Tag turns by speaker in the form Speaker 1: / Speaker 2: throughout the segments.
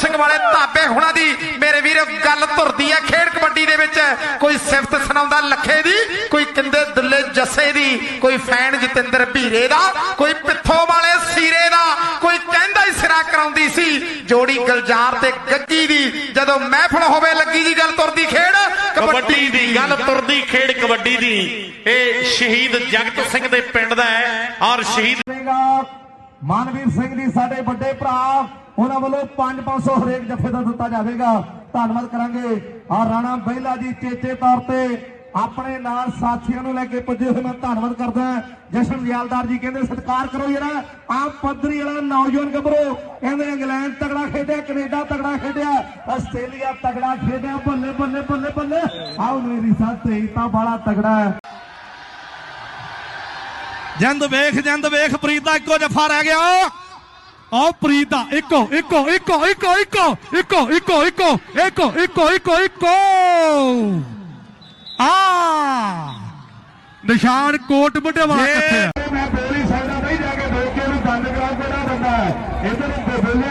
Speaker 1: ਸਿੰਘ ਵਾਲੇ ਧਾਬੇ ਹੁਣਾਂ ਦੀ ਮੇਰੇ ਵੀਰੋ ਗੱਲ ਧੁਰਦੀ ਹੈ ਖੇਡ ਕਬੱਡੀ ਦੇ ਵਿੱਚ। ਕੋਈ ਸਿਫਤ ਸੁਣਾਉਂਦਾ ਲੱਖੇ ਦੀ ਕੋਈ ਕਿੰਦੇ ਦੁੱਲੇ ਜੱਸੇ ਦੀ ਕੋਈ ਫੈਨ ਜਤਿੰਦਰ ਭੀਰੇ ਦਾ ਕੋਈ ਪਿੱਥੋਂ ਵਾਲੇ ਸੀਰੇ ਦਾ ਕੋਈ ਕਹਿੰਦਾ ਹੀ ਸਿਰਾ ਕਰਾਉਂਦੀ ਸੀ। ਜੋੜੀ ਗਲਜਾਰ ਤੇ ਗੱਗੀ ਦੀ ਜਦੋਂ ਮਹਿਫਲ ਹੋਵੇ ਲੱਗੀ ਜੀ ਗੱਲ ਤੁਰਦੀ ਖੇਡ
Speaker 2: ਕਬੱਡੀ ਦੀ ਗੱਲ ਤੁਰਦੀ ਖੇਡ ਕਬੱਡੀ ਦੀ। ਇਹ ਸ਼ਹੀਦ ਜਗਤ ਸਿੰਘ ਦੇ ਪਿੰਡ ਦਾ ਹੈ ਔਰ ਸ਼ਹੀਦ
Speaker 3: ਮਾਨਵੀਰ ਸਿੰਘ ਜੀ, ਸਾਡੇ ਵੱਡੇ ਭਰਾ, ਉਹਨਾਂ ਵੱਲੋਂ 5-500 ਹਰੇਕ ਜੱਫੇ ਦਾ ਦਿੱਤਾ ਜਾਵੇਗਾ। ਧੰਨਵਾਦ ਕਰਾਂਗੇ। ਆ ਰਾਣਾ ਬਹਿਲਾ ਜੀ, ਚੇਚੇ ਤੌਰ ਤੇ ਆਪਣੇ ਨਾਲ ਸਾਥੀਆਂ ਨੂੰ ਲੈ ਕੇ ਪੁੱਜੇ ਹੋਏ ਮੈਂ ਧੰਨਵਾਦ ਕਰਦਾ। ਜਸ਼ਨ ਦਿਆਲਦਾਰ ਜੀ ਕਹਿੰਦੇ, ਸਤਿਕਾਰ ਕਰੋ ਜਿਹੜਾ ਆਪ ਪੱਧਰੀ ਵਾਲਾ ਨੌਜਵਾਨ ਗੱਭਰੂ। ਕਹਿੰਦੇ, ਇੰਗਲੈਂਡ ਤਗੜਾ ਖੇਡਿਆ, ਕੈਨੇਡਾ ਤਗੜਾ ਖੇਡਿਆ, ਆਸਟ੍ਰੇਲੀਆ ਤਗੜਾ ਖੇਡਿਆ, ਬੱਲੇ ਬੱਲੇ ਬੱਲੇ ਬੱਲੇ। ਆਓ ਮੇਰੀ ਸਾਥੀ ਤਾਂ ਬੜਾ ਤਗੜਾ ਹੈ।
Speaker 4: ਜੰਦ ਵੇਖ ਜੰਦ ਵੇਖ ਪ੍ਰੀਤ ਦਾ ਇੱਕੋ ਜਫਾ ਰਹਿ ਗਿਆ ਆਹ ਪ੍ਰੀਤ ਦਾ ਇੱਕੋ ਇੱਕੋ ਇੱਕੋ ਇੱਕੋ ਇੱਕੋ ਇੱਕੋ ਇੱਕੋ ਇੱਕੋ ਇੱਕੋ ਇੱਕੋ ਇੱਕੋ ਇੱਕੋ ਆ ਨਿਸ਼ਾਨ ਕੋਟ ਬੁੱਢੇਵਾ ਕਿੱਥੇ ਆ
Speaker 3: ਮੈਂ ਬੋਲ ਸਕਦਾ ਨਹੀਂ ਜਾ ਕੇ ਦੇਖ ਕੇ ਉਹਨੂੰ ਬੰਦ ਕਰਾ ਕਿਹੜਾ ਬੰਦਾ ਹੈ ਇਧਰ ਬੋਲਿਆ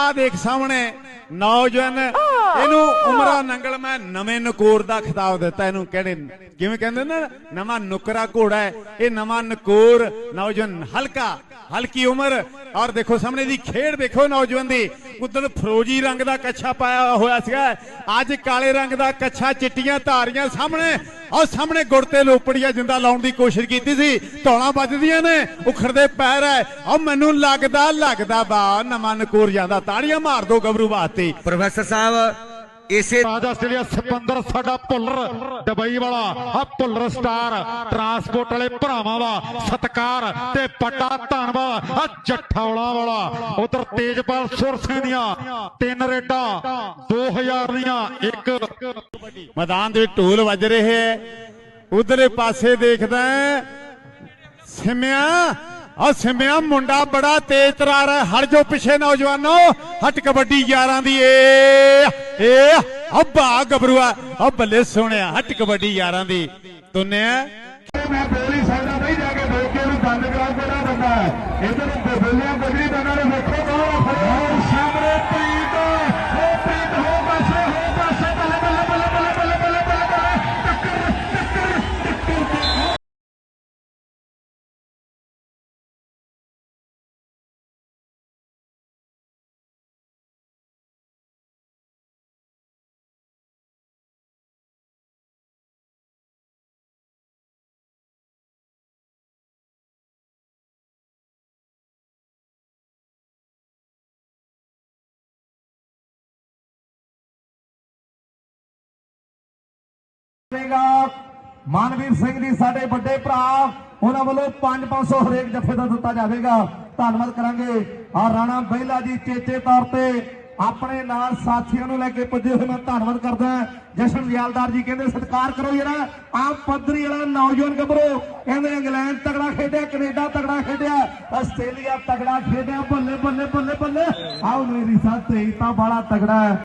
Speaker 5: ਆ ਦੇਖ ਸਾਹਮਣੇ ਨੌਜਵਾਨ ਇਹਨੂੰ ਉਮਰਾ ਨੰਗਲ ਮੈਂ ਨਵੇਂ ਨਕੋਰ ਦਾ ਖਿਤਾਬ ਦਿੱਤਾ ਇਹਨੂੰ ਕਿਹੜੇ ਕਿਵੇਂ ਕਹਿੰਦੇ ਨੇ? ਨਵਾਂ ਨੁਕਰਾ ਘੋੜਾ ਹੈ ਇਹ ਨਵਾਂ ਨਕੋਰ ਨੌਜਵਾਨ ਹਲਕਾ ਹਲਕੀ ਉਮਰ। ਔਰ ਦੇਖੋ ਸਾਹਮਣੇ ਦੀ ਖੇਡ ਦੇਖੋ ਨੌਜਵਾਨ ਦੀ। ਉਦੋਂ ਫਰੋਜੀ ਰੰਗ ਦਾ ਕੱਛਾ ਪਾਇਆ ਹੋਇਆ ਸੀਗਾ। ਅੱਜ ਕਾਲੇ ਰੰਗ ਦਾ ਕੱਛਾ, ਚਿੱਟੀਆਂ ਧਾਰੀਆਂ ਸਾਹਮਣੇ। ਔਰ ਸਾਹਮਣੇ ਗੁੜ ਤੇ ਲੋਪੜੀਆਂ ਜਿੰਦਾ ਲਾਉਣ ਦੀ ਕੋਸ਼ਿਸ਼ ਕੀਤੀ ਸੀ। ਧੌਲਾਂ ਵੱਜਦੀਆਂ ਨੇ, ਉਖੜਦੇ ਪੈਰ ਹੈ ਔਰ ਮੈਨੂੰ ਲੱਗਦਾ ਲੱਗਦਾ ਬਾ ਨਵਾਂ ਨਕੋਰ ਜਾਂਦਾ ਤਾੜੀਆਂ ਮਾਰ ਦੋ ਗੱਭਰੂ ਬਾਤੇ
Speaker 6: ਪ੍ਰੋਫੈਸਰ ਸਾਹਿਬ ਇਸੇ
Speaker 3: ਰਾਜ ਆਸਟ੍ਰੇਲੀਆ ਸਿਕੰਦਰ ਸਾਡਾ ਭੁੱਲਰ, ਦੁਬਈ ਵਾਲਾ ਆ ਭੁੱਲਰ ਸਟਾਰ ਟਰਾਂਸਪੋਰਟ ਵਾਲੇ ਭਰਾਵਾਂ ਦਾ ਸਤਕਾਰ ਤੇ ਵੱਡਾ ਧੰਨਵਾਦ ਆ ਜੱਠੌਲਾ ਵਾਲਾ ਉਧਰ ਤੇਜਪਾਲ ਸੁਰਸੇ ਦੀਆਂ ਤਿੰਨ ਰੇਡਾਂ 2000 ਦੀਆਂ, ਇੱਕ
Speaker 5: ਮੈਦਾਨ ਦੇ ਢੋਲ ਵੱਜ ਰਹੇ ਹੈ, ਉਧਰਲੇ ਪਾਸੇ ਦੇਖਦਾ ਹੈ, ਸਿਮਿਆ ਆ ਸਿਮਿਆ ਮੁੰਡਾ ਬੜਾ ਤੇਜ਼ ਤਰਾਰ ਹੈ। ਹਟ ਜੋ ਪਿੱਛੇ ਨੌਜਵਾਨੋ। ਹਟ ਕਬੱਡੀ 11 ਦੀ। ਏ ਏ, ਅੱਬਾ ਗਬਰੂਆ ਆ ਬੱਲੇ ਸੋਹਣਿਆ, ਹਟ ਕਬੱਡੀ 11 ਦੀ। ਤੁੰਨਿਆ।
Speaker 3: ਮੈਂ ਬੋਲ ਸਕਦਾ ਨਹੀਂ ਜਾ ਕੇ ਦੇਖ ਕੇ ਉਹਨੂੰ ਬੰਦ ਕਰਾ ਕਿਹੜਾ ਬੰਦਾ ਹੈ। ਇਧਰ ਬੋਲਿਆ ਬਜਰੀ ਦਾ ਨਾਲ ਵੇਖੋ ਬਾਹਰ ਕਰੇਗਾ ਮਾਨਵੀਰ ਸਿੰਘ ਜੀ ਸਾਡੇ ਵੱਡੇ ਭਰਾ, ਉਹਨਾਂ ਵੱਲੋਂ 5-500 ਹਰੇਕ ਜੱਫੇ ਦਾ ਦਿੱਤਾ ਜਾਵੇਗਾ। ਧੰਨਵਾਦ ਕਰਾਂਗੇ। ਆ ਰਾਣਾ ਬਹਿਲਾ ਜੀ ਚੇਚੇ ਤੌਰ ਤੇ ਆਪਣੇ ਨਾਲ ਸਾਥੀਆਂ ਨੂੰ ਲੈ ਕੇ ਪੁੱਜੇ ਹੋਏ ਮੈਂ ਧੰਨਵਾਦ ਕਰਦਾ ਜਸ਼ਨ ਦਿਆਲਦਾਰ ਜੀ ਕਹਿੰਦੇ, ਸਤਿਕਾਰ ਕਰੋ ਜਿਹੜਾ ਆਪ ਪੱਧਰੀ ਵਾਲਾ ਨੌਜਵਾਨ ਗੱਭਰੂ ਕਹਿੰਦੇ ਇੰਗਲੈਂਡ ਤਗੜਾ ਖੇਡਿਆ, ਕੈਨੇਡਾ ਤਗੜਾ ਖੇਡਿਆ, ਆਸਟ੍ਰੇਲੀਆ ਤਗੜਾ ਖੇਡਿਆ, ਬੱਲੇ ਬੱਲੇ ਬੱਲੇ ਬੱਲੇ। ਆਓ ਮੇਰੀ ਸਾਥੀ ਤਾਂ ਬੜਾ ਤਗੜਾ